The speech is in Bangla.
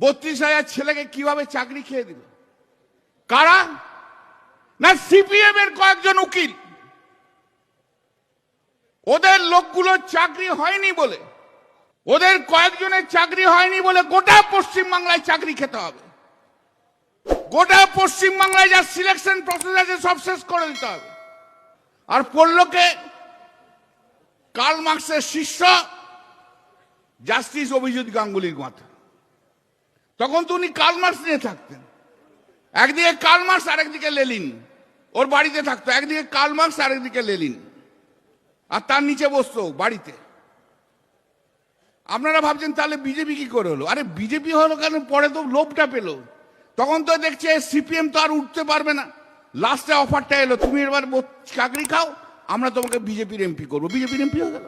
বত্রিশ হাজার ছেলেকে কীভাবে চাকরি খেয়ে দিল কারা? না সিপিএম এর কয়েকজন উকিল? ওদের লোকগুলোর চাকরি হয়নি বলে, ওদের কয়েকজনের চাকরি হয়নি বলে গোটা পশ্চিম বাংলায় চাকরি খেতে হবে। গোটা পশ্চিম বাংলায় যা সিলেকশন প্রসেস আছে সব শেষ করে দিতে হবে। আর পড়লোকে কার্ল মার্কসের শিষ্য জাস্টিস অভিজিৎ গাঙ্গুলির মাথা তখন তো উনি কার্ল মার্কস নিয়ে থাকতেন। একদিকে কার্ল মার্কস আরেকদিকে লেলিন ওর বাড়িতে থাকতো। একদিকে কার্ল মার্কস আরেকদিকে লেলিন আর তার নিচে বসতো বাড়িতে। আপনারা ভাবছেন, তাহলে বিজেপি কি করে হলো? আরে, বিজেপি হলো কেন? পরে তো লোভটা পেল। তখন তো দেখছে, সিপিএম তো আর উঠতে পারবে না। লাস্টে অফারটা এলো, তুমি এবার চাকরি খাও, আমরা তোমাকে বিজেপির এমপি করব। বিজেপির এমপি হয়ে গেল।